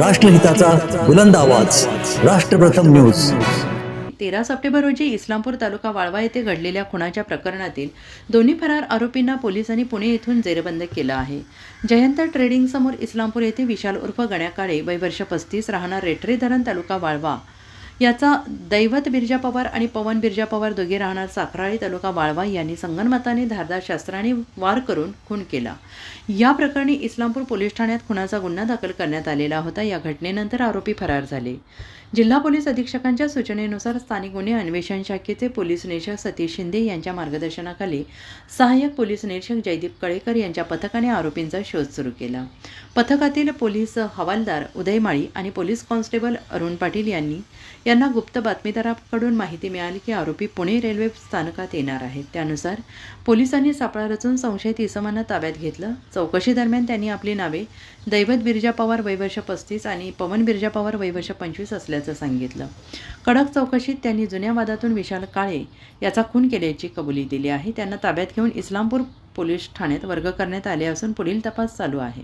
राष्ट्रहिताचा बुलंद आवाज. राष्ट्रप्रथम न्यूज. तेरा सप्टेंबर रोजी इस्लामपूर तालुका वाळवा येथे घडलेल्या खुनाच्या प्रकरणातील दोन्ही फरार आरोपींना पोलिसांनी पुणे येथून जेरबंद केलं आहे. जयंत ट्रेडिंग समोर इस्लामपूर येथे विशाल उर्फ गण्याकाळे वय वर्ष पस्तीस राहणार रेठरे धरण तालुका वाळवा. याचा दैवत बिरजा पवार आणि पवन बिरजा पवार दोघे राहणार साखराळी तालुका वाळवा यांनी संगनमताने धारदार शस्त्राने वार करून खून केला. या प्रकरणी इस्लामपूर पोलीस ठाण्यात खुनाचा गुन्हा दाखल करण्यात आलेला होता. या घटनेनंतर आरोपी फरार झाले. जिल्हा पोलीस अधीक्षकांच्या सूचनेनुसार स्थानिक गुन्हे अन्वेषण शाखेचे पोलीस निरीक्षक सतीश शिंदे यांच्या मार्गदर्शनाखाली सहाय्यक पोलीस निरीक्षक जयदीप कळेकर यांच्या पथकाने आरोपींचा शोध सुरू केला. पथकातील पोलीस हवालदार उदय माळी आणि पोलीस कॉन्स्टेबल अरुण पाटील यांनी यांना गुप्त बातमीदाराकडून माहिती मिळाली की आरोपी पुणे रेल्वे स्थानकात येणार आहेत त्यानुसार पोलिसांनी सापळा रचून संशयित इसमांना ताब्यात घेतलं. चौकशी दरम्यान त्यांनी आपली नावे दैवत बिरजा पवार वैवर्ष पस्तीस आणि पवन बिरजा पवार वैवर्ष पंचवीस असल्याचं सांगितलं. कडक चौकशीत त्यांनी जुन्या वादातून विशाल काळे याचा खून केल्याची कबुली दिली आहे. त्यांना ताब्यात घेऊन इस्लामपूर पोलीस ठाण्यात वर्ग करण्यात आले असून पुढील तपास चालू आहे.